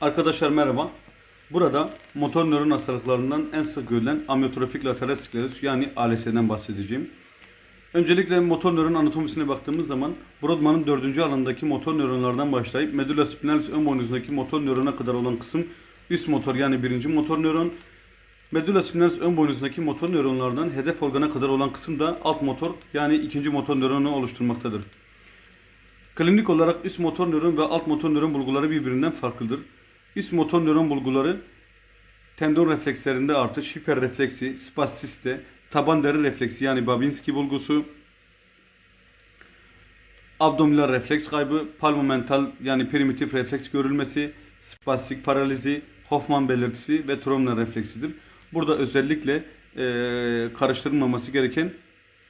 Arkadaşlar merhaba. Burada motor nöron hastalıklarından en sık görülen amyotrofik lateral skleroz yani ALS'den bahsedeceğim. Öncelikle motor nöron anatomisine baktığımız zaman Brodmann'ın dördüncü alanındaki motor nöronlardan başlayıp medulla spinalis ön boynuzundaki motor nörona kadar olan kısım üst motor yani birinci motor nöron. Medulla spinalis ön boynuzundaki motor nöronlardan hedef organa kadar olan kısım da alt motor yani ikinci motor nöronu oluşturmaktadır. Klinik olarak üst motor nöron ve alt motor nöron bulguları birbirinden farklıdır. Üst motor nöron bulguları tendon reflekslerinde artış, hiperrefleksi, spastisite, taban deri refleksi yani Babinski bulgusu, abdominal refleks kaybı, palmomental yani primitif refleks görülmesi, spastik paralizi, Hoffman belirtisi ve Tromler refleksidir. Burada özellikle eee karıştırılmaması gereken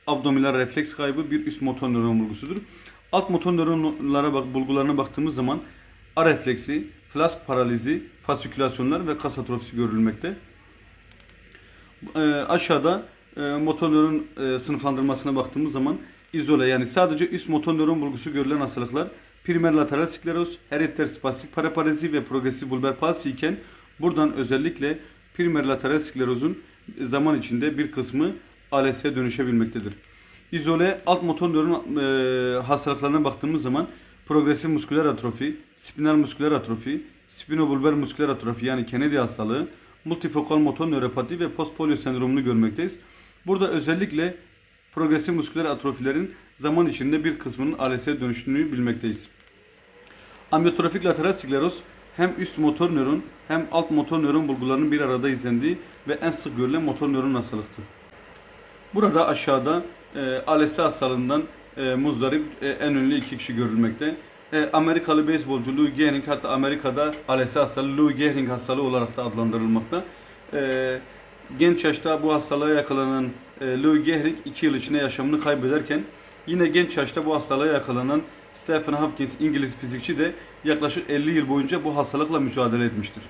abdominal refleks kaybı bir üst motor nöron bulgusudur. Alt motor nöronlara bak, bulgularına baktığımız zaman A refleksi, flask paralizi, fasikülasyonlar ve kas atrofisi görülmekte. Ee, aşağıda e, motor nöron e, sınıflandırmasına baktığımız zaman izole yani sadece üst motor nöron bulgusu görülen hastalıklar primer lateral skleroz, herediter spastik paraparezi ve progresif bulbar palsi iken buradan özellikle primer lateral sklerozun zaman içinde bir kısmı ALS'ye dönüşebilmektedir. İzole alt motor nöron e, hastalıklarına baktığımız zaman progresif musküler atrofi, spinal musküler atrofi, spinobulbar musküler atrofi yani Kennedy hastalığı, multifokal motor nöropati ve postpolio sendromunu görmekteyiz. Burada özellikle progresif musküler atrofilerin zaman içinde bir kısmının ALS'ye dönüştüğünü bilmekteyiz. Amyotrofik lateral skleroz hem üst motor nöron hem alt motor nöron bulgularının bir arada izlendiği ve en sık görülen motor nöron hastalıktır. Burada aşağıda e, ALS hastalığından e, muzdarip e, en ünlü iki kişi görülmekte. E, Amerikalı beyzbolcu Lou Gehrig hatta Amerika'da ALS hastalığı Lou Gehrig hastalığı olarak da adlandırılmakta. E, genç yaşta bu hastalığa yakalanan e, Lou Gehrig 2 yıl içinde yaşamını kaybederken yine genç yaşta bu hastalığa yakalanan Stephen Hopkins İngiliz fizikçi de yaklaşık 50 yıl boyunca bu hastalıkla mücadele etmiştir.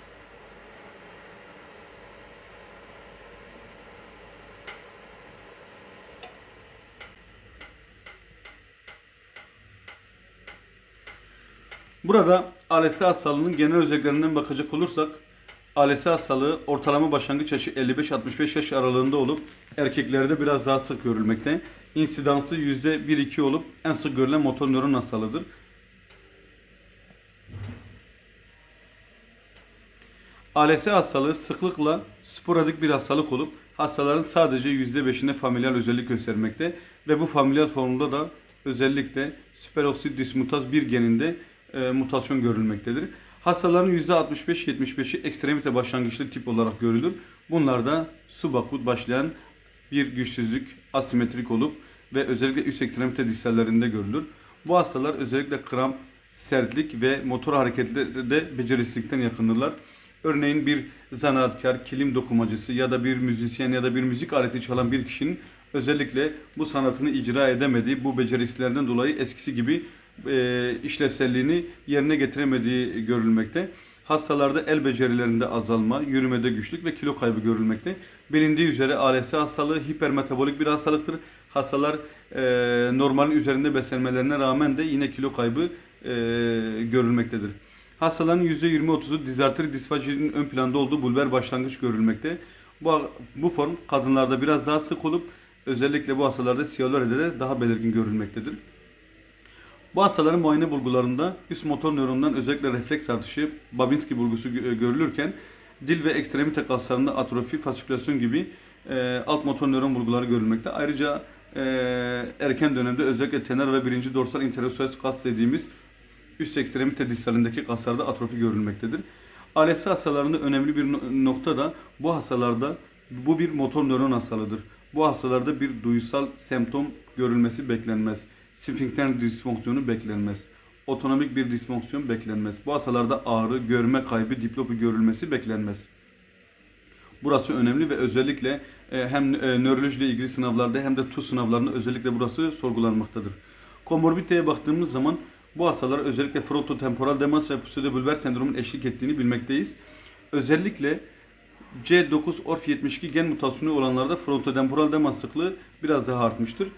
Burada ALS hastalığının genel özelliklerinden bakacak olursak ALS hastalığı ortalama başlangıç yaşı 55-65 yaş aralığında olup erkeklerde biraz daha sık görülmekte. İnsidansı %1-2 olup en sık görülen motor nöron hastalığıdır. ALS hastalığı sıklıkla sporadik bir hastalık olup hastaların sadece %5'inde familial özellik göstermekte ve bu familial formunda da özellikle süperoksit dismutaz bir geninde e, mutasyon görülmektedir. Hastaların %65-75'i ekstremite başlangıçlı tip olarak görülür. Bunlar da subakut başlayan bir güçsüzlük asimetrik olup ve özellikle üst ekstremite distallerinde görülür. Bu hastalar özellikle kramp, sertlik ve motor hareketlerde becerisizlikten yakınırlar. Örneğin bir zanaatkar, kilim dokumacısı ya da bir müzisyen ya da bir müzik aleti çalan bir kişinin özellikle bu sanatını icra edemediği bu beceriksizlerden dolayı eskisi gibi e, işlevselliğini yerine getiremediği görülmekte. Hastalarda el becerilerinde azalma, yürümede güçlük ve kilo kaybı görülmekte. Bilindiği üzere ALS hastalığı hipermetabolik bir hastalıktır. Hastalar e, normalin üzerinde beslenmelerine rağmen de yine kilo kaybı e, görülmektedir. Hastaların %20-30'u dizartri disfajinin ön planda olduğu bulber başlangıç görülmekte. Bu, bu form kadınlarda biraz daha sık olup özellikle bu hastalarda siyaloride de daha belirgin görülmektedir. Bu hastaların muayene bulgularında üst motor nöronundan özellikle refleks artışı, Babinski bulgusu gö- görülürken dil ve ekstremite kaslarında atrofi, fasikülasyon gibi e, alt motor nöron bulguları görülmekte. Ayrıca e, erken dönemde özellikle tenar ve birinci dorsal interosseus kas dediğimiz üst ekstremite distalindeki kaslarda atrofi görülmektedir. ALS hastalarında önemli bir no- nokta da bu hastalarda bu bir motor nöron hastalığıdır. Bu hastalarda bir duysal semptom görülmesi beklenmez. Sfinkter disfonksiyonu beklenmez. Otonomik bir disfonksiyon beklenmez. Bu hastalarda ağrı, görme kaybı, diplopi görülmesi beklenmez. Burası önemli ve özellikle e, hem e, nörolojiyle ilgili sınavlarda hem de TUS sınavlarında özellikle burası sorgulanmaktadır. Komorbiditeye baktığımız zaman bu hastalar özellikle frontotemporal demans ve pseudobulbar sendromun eşlik ettiğini bilmekteyiz. Özellikle C9-ORF72 gen mutasyonu olanlarda frontotemporal demans sıklığı biraz daha artmıştır.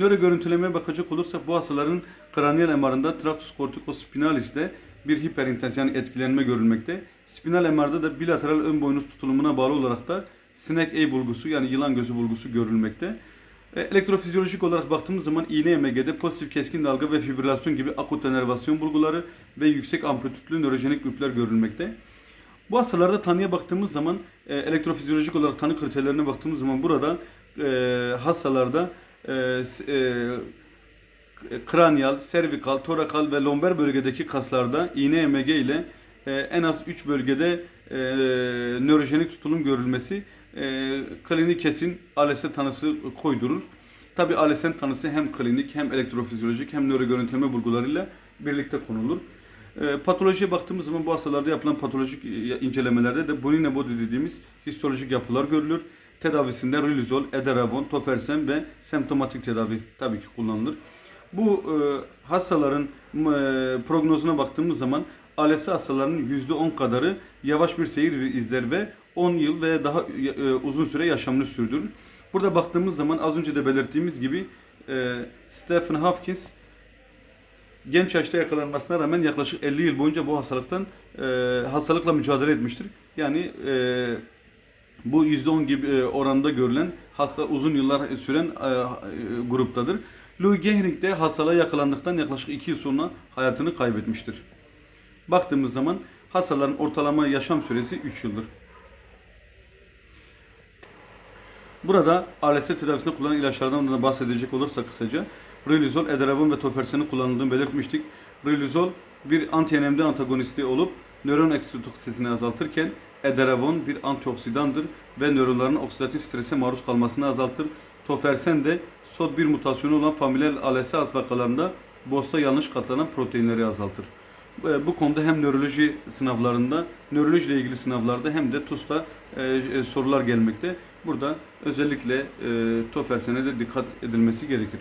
Nöro görüntülemeye bakacak olursak bu hastaların kraniyal MR'ında traktus corticospinalis'te bir hiperintens yani etkilenme görülmekte. Spinal MR'da da bilateral ön boynuz tutulumuna bağlı olarak da snake eye bulgusu yani yılan gözü bulgusu görülmekte. E, Elektrofizyolojik olarak baktığımız zaman iğne EMG'de pozitif keskin dalga ve fibrilasyon gibi akut denervasyon bulguları ve yüksek amplitüdlü nörojenik gripler görülmekte. Bu hastalarda tanıya baktığımız zaman e, elektrofizyolojik olarak tanı kriterlerine baktığımız zaman burada e, hastalarda e, e, kranyal, servikal, torakal ve lomber bölgedeki kaslarda iğne EMG ile e, en az 3 bölgede e, nörojenik tutulum görülmesi e, klinik kesin ALS tanısı koydurur. Tabi ALS'in tanısı hem klinik hem elektrofizyolojik hem nörogörüntüleme bulgularıyla birlikte konulur. E, patolojiye baktığımız zaman bu hastalarda yapılan patolojik e, incelemelerde de Bonine body dediğimiz histolojik yapılar görülür. Tedavisinde riluzol, edaravon, tofersen ve semptomatik tedavi tabii ki kullanılır. Bu e, hastaların e, prognozuna baktığımız zaman ALS hastalarının %10 kadarı yavaş bir seyir izler ve 10 yıl ve daha e, uzun süre yaşamını sürdürür. Burada baktığımız zaman az önce de belirttiğimiz gibi e, Stephen Hopkins genç yaşta yakalanmasına rağmen yaklaşık 50 yıl boyunca bu hastalıktan e, hastalıkla mücadele etmiştir. Yani e, bu %10 gibi e, oranda görülen hasta uzun yıllar süren e, e, gruptadır. Louis Gehrig de hastalığa yakalandıktan yaklaşık 2 yıl sonra hayatını kaybetmiştir. Baktığımız zaman hastaların ortalama yaşam süresi 3 yıldır. Burada ALS tedavisinde kullanılan ilaçlardan da bahsedecek olursak kısaca Riluzol, Edaravon ve Tofersen'in kullanıldığını belirtmiştik. Riluzol bir anti-NMD antagonisti olup nöron eksitoksisini azaltırken Edaravon bir antioksidandır ve nöronların oksidatif strese maruz kalmasını azaltır. Tofersen de SOD1 mutasyonu olan familial ALS has vakalarında BOS'ta yanlış katlanan proteinleri azaltır. E, Bu konuda hem nöroloji sınavlarında, nöroloji ile ilgili sınavlarda hem de TUS'ta e, e, sorular gelmekte. Burada özellikle tofersene de dikkat edilmesi gerekir.